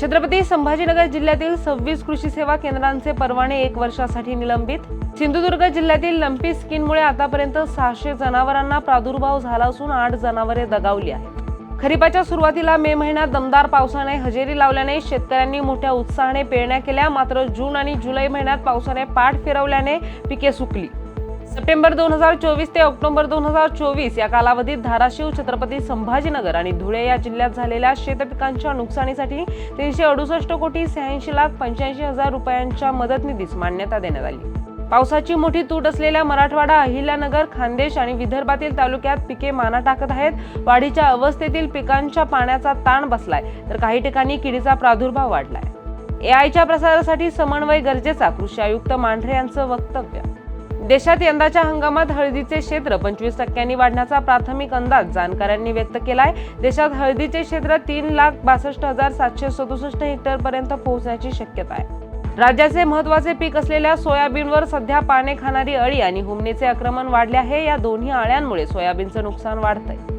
छत्रपती संभाजीनगर जिल्ह्यातील सव्वीस कृषी सेवा केंद्रांचे परवाने एक वर्षासाठी निलंबित. सिंधुदुर्ग जिल्ह्यातील लंपी स्किनमुळे आतापर्यंत सहाशे जनावरांना प्रादुर्भाव झाला असून आठ जनावरे दगावली आहेत. खरीपाच्या सुरुवातीला मे महिन्यात दमदार पावसाने हजेरी लावल्याने शेतकऱ्यांनी मोठ्या उत्साहाने पेरण्या केल्या मात्र जून आणि जुलै महिन्यात पावसाने पाठ फिरवल्याने पिके सुकली. सप्टेंबर दोन हजार चोवीस ते ऑक्टोबर दोन हजार चोवीस या कालावधीत धाराशिव छत्रपती संभाजीनगर आणि धुळे या जिल्ह्यात झालेल्या शेतपिकांच्या नुकसानीसाठी तीनशे अडुसष्ट कोटी शहाऐंशी लाख पंच्याऐंशी हजार रुपयांच्या मदत निधीस मान्यता देण्यात आली. पावसाची मोठी तूट असलेल्या मराठवाडा अहिल्यानगर खानदेश आणि विदर्भातील तालुक्यात पिके माना टाकत आहेत. वाढीच्या अवस्थेतील पिकांच्या पाण्याचा ताण बसलाय तर काही ठिकाणी किडीचा प्रादुर्भाव वाढलाय. एआयच्या प्रसारासाठी समन्वय गरजेचा कृषी आयुक्त मांढरे यांचं वक्तव्य देशात यंदाच्या हंगामात हळदीचे क्षेत्र पंचवीस टक्क्यांनी वाढण्याचा प्राथमिक अंदाज जाणकारांनी व्यक्त केलाय. देशात हळदीचे क्षेत्र तीन लाख बासष्ट हजार सातशे सदुसष्ट हेक्टर पर्यंत पोहोचण्याची शक्यता आहे. राज्याचे महत्त्वाचे पीक असलेल्या सोयाबीनवर सध्या पाने खाणारी अळी आणि हुमणीचे आक्रमण वाढले आहे. या दोन्ही अळ्यांमुळे सोयाबीनचं नुकसान वाढतंय.